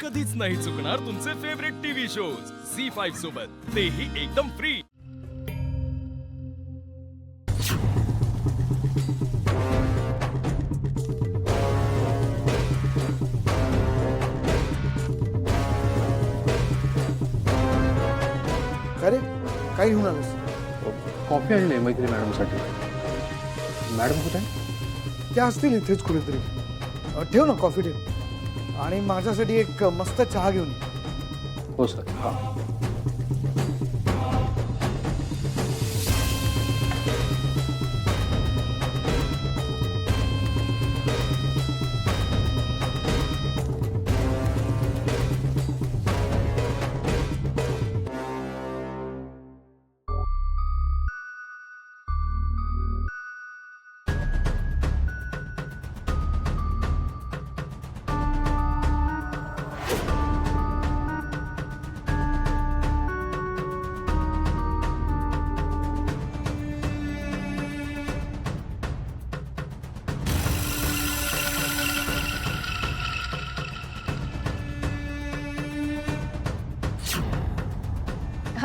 कधीच नाही चुकणार तुमचे favourite TV shows C five सोबत. तेही एकदम फ्री का रे काय घेऊन आलोस कॉफी आणली मैत्री मॅडमसाठी. मॅडम कुठे? त्या असतील इथेच कुठेतरी अ, ठेव ना कॉफी ठेव. आणि माझ्यासाठी एक मस्त चहा घेऊन ये. हो सर हा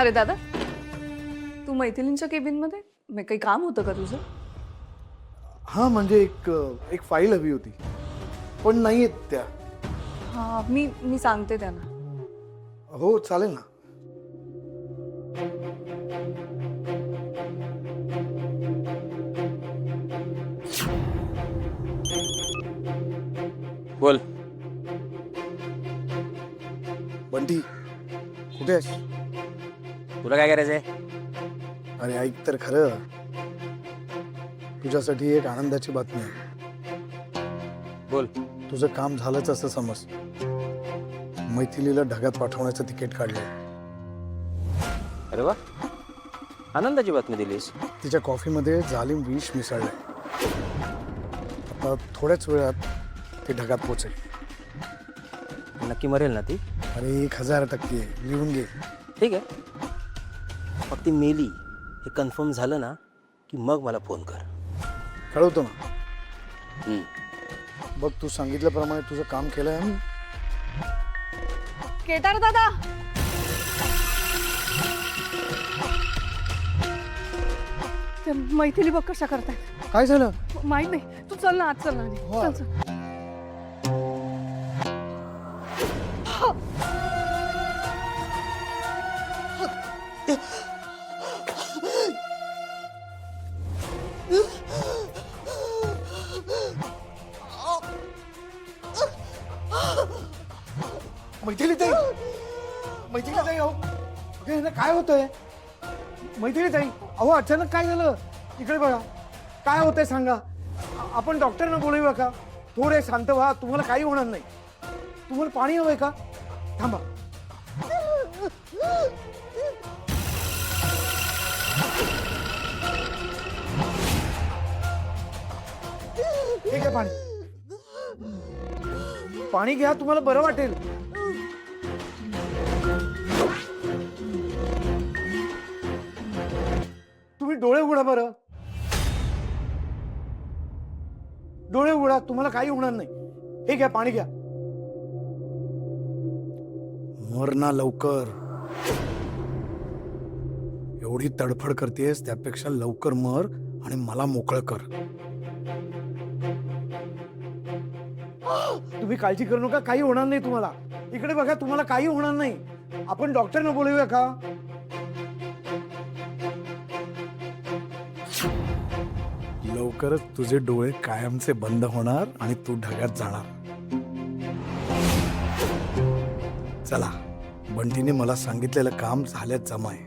अरे दादा तू मैथिलींच्या केबिनमध्ये? मी काही काम होतं का तुझं? हा म्हणजे एक एक फाईल हवी होती. पण नाही आहेत त्या. हां मी मी सांगते त्यांना. हो चालेल ना. बोल. बंटी कुठे आहेस? काय करायचंय? अरे ऐक तर खरं. तुझ्यासाठी एक आनंदाची बातमी आहे. बोल. तुझं काम झालंच असं समज. मैथिलीला ढगात पाठवण्याचं तिकीट काढलंय. अरे वा. आनंदाची बातमी दिलीस. तिच्या कॉफीमध्ये जालिम विष मिसळलंय. आता थोड्याच वेळात ते ढगात पोचेल. नक्की मरेल ना ती? अरे एक हजार टक्के. लिहून घे. ठीक आहे. मग ती मेली. हे कन्फर्म झालं ना की मग मला फोन कर. कळवतो ना. हम्म. बघ तू सांगितल्याप्रमाणे तुझं काम केलंय मी केटार दादा. ते मैथिली बघ कशा करतायत. काय झालं? माहीत नाही. तू चल ना आज चल ना. आधी. हो. चल चल. मैथिली ताई. मैथिली ताई अहो. अगं, ह्यांना काय होतंय? मैथिली ताई. अहो अचानक काय झालं? इकडे बघा. काय होतंय सांगा. आ- आपण डॉक्टरना बोलूया का? थोडे शांत व्हा. तुम्हाला काही होणार नाही. तुम्हाला पाणी हवंय का? थांबा. हे घ्या पाणी. पाणी घ्या तुम्हाला बरं वाटेल. डोळे उघडा बरं. डोळे उघडा तुम्हाला काही होणार नाही. हे घ्या पाणी घ्या. मर ना लवकर. एवढी तडफड करतेस त्यापेक्षा लवकर मर आणि मला मोकळं कर. तुम्ही काळजी करू नका काही होणार नाही तुम्हाला. इकडे बघा तुम्हाला काही होणार नाही. आपण डॉक्टरना बोलूया का? लवकरच तुझे डोळे कायमचे बंद होणार आणि तू ढगात जाणार. चला बंटीने मला सांगितलेलं काम झाल्यात जमाय.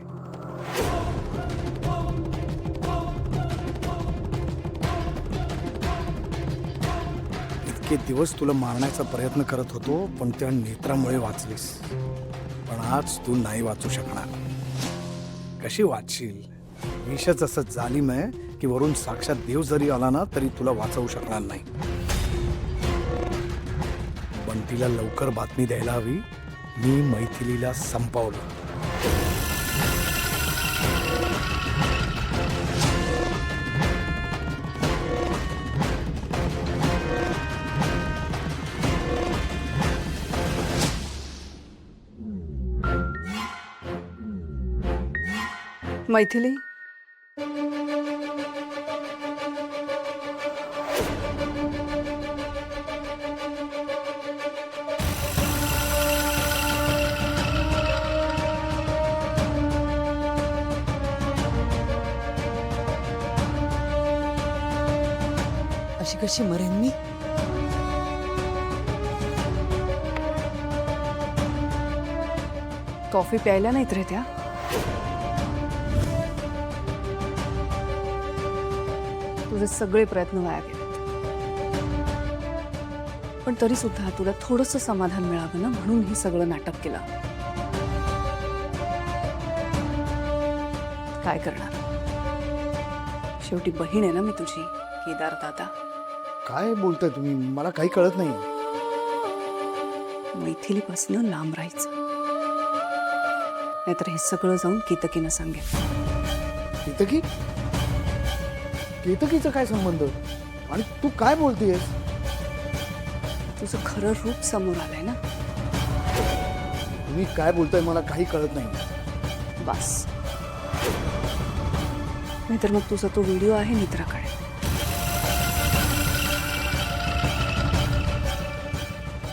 इतके दिवस तुला मारण्याचा प्रयत्न करत होतो पण त्या नेत्रामुळे वाचलीस. पण आज तू नाही वाचू शकणार. कशी वाचशील? विषच असं जालिम आहे की वरून साक्षात देव जरी आला ना तरी तुला वाचवू शकणार नाही. पण तिला लवकर बातमी द्यायला हवी. मी मैथिलीला संपवलं. मैथिली? अशी कशी मरेन मी? कॉफी प्यायला नाहीत रे त्या. तुझे सगळे प्रयत्न वाया गेलेत. पण तरी सुद्धा तुला थोडस समाधान मिळावं ना म्हणून हे सगळं नाटक केलं. काय करणार? शेवटी बहीण आहे ना मी तुझी केदार दादा. काय बोलताय तुम्ही? मला काही कळत नाही. मैथिलीपासून लांब राहायचं. नाहीतर हे सगळं जाऊन केतकीनं सांगेल केतकी? केतकीचा काय संबंध? आणि तू काय बोलतेयस तुझं खरं रूप समोर आलंय ना? तुम्ही काय बोलताय मला काही कळत नाही. बस. नाहीतर मग तुझा तो व्हिडिओ आहे मित्राकडे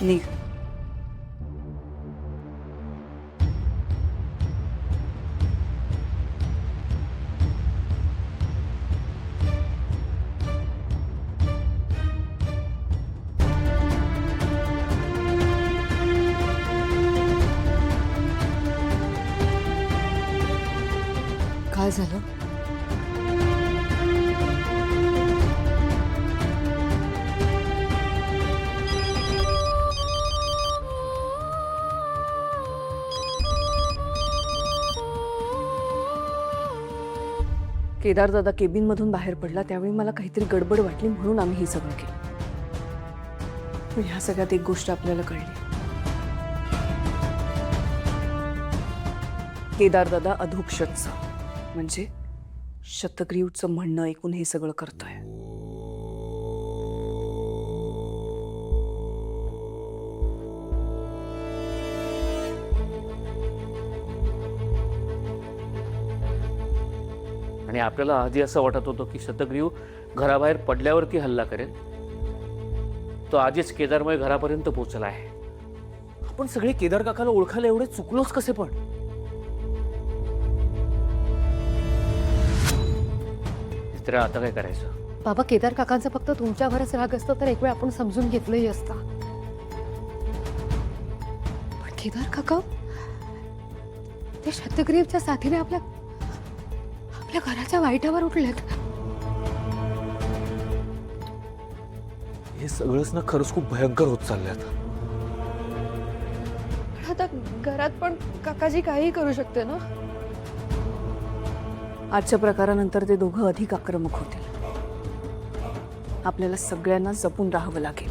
निघ काय झालं केदार दादा बाहेर पडला त्यावेळी मला काहीतरी गडबड वाटली म्हणून आम्ही हे सगळं केलं. पण ह्या सगळ्यात एक गोष्ट आपल्याला कळली. केदार दादा अधोक्षतचं म्हणजे शतग्रीवचं म्हणणं ऐकून हे सगळं करतोय. आणि आपल्याला आधी असं वाटत होतं की शतग्रीव घराबाहेर पडल्यावरती हल्ला करेल. तो आधीच केदारमय घरापर्यंत पोहोचला आहे. आपण सगळे केदार काकाला ओळखायला एवढे चुकलोच कसे पण? मित्रा आता काय करायचं? बाबा केदार काकांचा फक्त तुमच्यावरच राग असतं तर एक वेळ आपण समजून घेतलंही असता. पण केदार काका ते शतग्रीवच्या साथीने आपल्या आपल्या घराच्या वाईटावर उठलेत. हे सगळंच ना खरंच खूप भयंकर होत चाललंय आता. पण आता घरात पण काकाजी काहीही करू शकते ना? आजच्या प्रकारानंतर ते दोघं अधिक आक्रमक होतील. आपल्याला सगळ्यांना जपून राहावं लागेल.